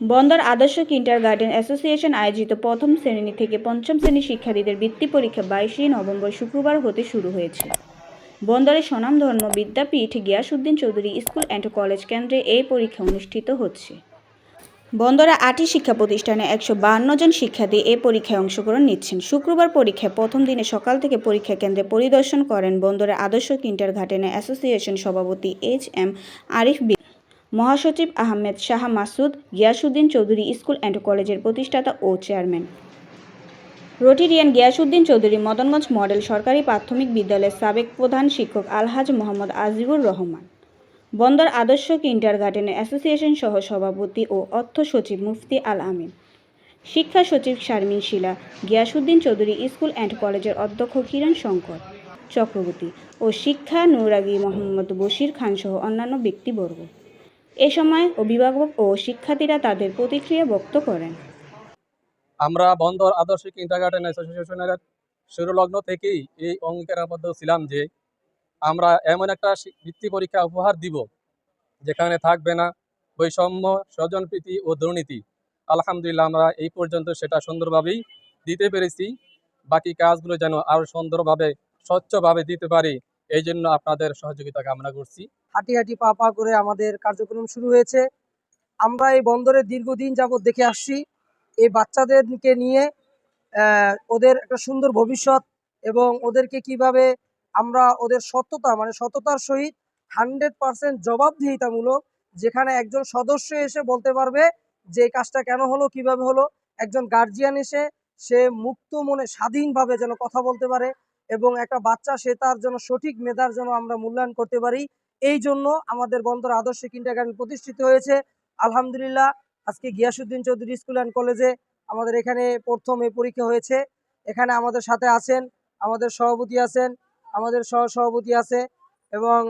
বন্দর আদর্শ kinder garden association আয়োজিত প্রথম শ্রেণি থেকে পঞ্চম শ্রেণির শিক্ষার্থীদের বৃত্তি পরীক্ষা বাইশে নভেম্বর শুক্রবার হতে শুরু হয়েছে। বন্দরের স্বনামধন্য বিদ্যাপীঠ Giasuddin Chowdhury school and college কেন্দ্রে এই পরীক্ষা অনুষ্ঠিত হচ্ছে। বন্দরে আটটি শিক্ষা প্রতিষ্ঠানে একশো বাহান্ন জন শিক্ষার্থী এ পরীক্ষায় অংশগ্রহণ নিচ্ছেন। শুক্রবার পরীক্ষায় প্রথম দিনে সকাল থেকে পরীক্ষা কেন্দ্রে পরিদর্শন করেন বন্দরের আদর্শ কিন্টার ঘাটেনে অ্যাসোসিয়েশন সভাপতি এইচ এম আরিফ বি মহাসচিব আহমেদ শাহ মাসুদ গিয়াসুদ্দিন চৌধুরী স্কুল অ্যান্ড কলেজের প্রতিষ্ঠাতা ও chairman. Rotarian Giasuddin Chowdhury Madanganj model সরকারি প্রাথমিক বিদ্যালয়ের সাবেক প্রধান শিক্ষক আলহাজ মোহাম্মদ আজিবুর রহমান। বন্দর আদর্শ কিন্টার গার্ডেনের অ্যাসোসিয়েশন সহ সভাপতি ও অর্থ সচিব মুফতি আল আমিন। শিক্ষা সচিব শারমিন শিলা গিয়াসুদ্দিন চৌধুরী স্কুল অ্যান্ড কলেজের অধ্যক্ষ কিরণ শঙ্কর চক্রবর্তী ও শিক্ষা নূরাগী মোহাম্মদ বশির খান সহ অন্যান্য ব্যক্তিবর্গ। এ সময় অভিভাবক ও শিক্ষার্থীরা তাদের প্রতিক্রিয়া ব্যক্ত করেন। আমরা বন্দর আদর্শ কিন্টারগার্টেন অ্যাসোসিয়েশনের শুরু লগ্ন থেকেই এই অঙ্গীকারাবদ্ধ ছিলাম যে আমরা এমন একটা বৃত্তি পরীক্ষা উপহার দিব, যেখানে থাকবে না বৈষম্য, স্বজনপ্রীতি ও দুর্নীতি। আলহামদুলিল্লাহ, আমরা এই পর্যন্ত সেটা সুন্দরভাবেই দিতে পেরেছি। বাকি কাজগুলো যেন আরও সুন্দরভাবে, স্বচ্ছভাবে দিতে পারি। এই জন্য আপনাদের সহযোগিতা কামনা করছি। হাঁটি হাঁটি পা পা করে আমাদের কার্যক্রম শুরু হয়েছে। আমরা এই বন্দরে দীর্ঘদিন যাবৎ দেখে আসছি, এই বাচ্চাদেরকে নিয়ে ওদের একটা সুন্দর ভবিষ্যৎ এবং ওদেরকে কীভাবে আমরা ওদের সততা মানে সততার সহিত হান্ড্রেড পার্সেন্ট জবাবদিহিতামূলক যেখানে একজন সদস্য এসে বলতে পারবে যে কাজটা কেন হলো, কীভাবে হলো, একজন গার্জিয়ান এসে সে মুক্ত মনে স্বাধীনভাবে যেন কথা বলতে পারে। এবং একটা বাচ্চা, সে তার জন্য সঠিক মেধার জন্য আমরা মূল্যায়ন করতে পারি। এই জন্য আমাদের বন্দর আদর্শ কিন্ডারগার্টেন প্রতিষ্ঠিত হয়েছে। আলহামদুলিল্লাহ, আজকে গিয়াসুদ্দিন চৌধুরী স্কুল অ্যান্ড কলেজে আমাদের এখানে প্রথম এই পরীক্ষা হয়েছে। এখানে আমাদের সাথে আছেন, আমাদের সভাপতি আছেন, আমাদের সহ সভাপতি আছে এবং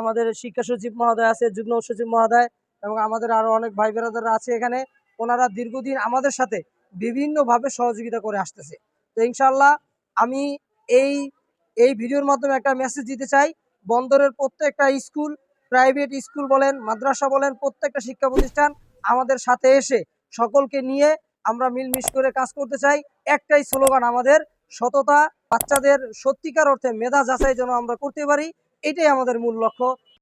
আমাদের শিক্ষা সচিব মহোদয় আছে, যুগ্ম সচিব মহোদয় এবং আমাদের আরও অনেক ভাই বেরাদাররা আছে এখানে। ওনারা দীর্ঘদিন আমাদের সাথে বিভিন্নভাবে সহযোগিতা করে আসতেছে। তো ইনশাল্লাহ আমি এই এই ভিডিওর মাধ্যমে একটা মেসেজ দিতে চাই। বন্দরের প্রত্যেকটা স্কুল প্রাইভেট স্কুল বলেন, মাদ্রাসা বলেন, প্রত্যেকটা শিক্ষা প্রতিষ্ঠান আমাদের সাথে এসে সকলকে নিয়ে আমরা মিলমিশ করে কাজ করতে চাই। একটাই স্লোগান আমাদের, সততা, বাচ্চাদের সত্যিকার অর্থে মেধা যাচাই যেন আমরা করতে পারি, এটাই আমাদের মূল লক্ষ্য।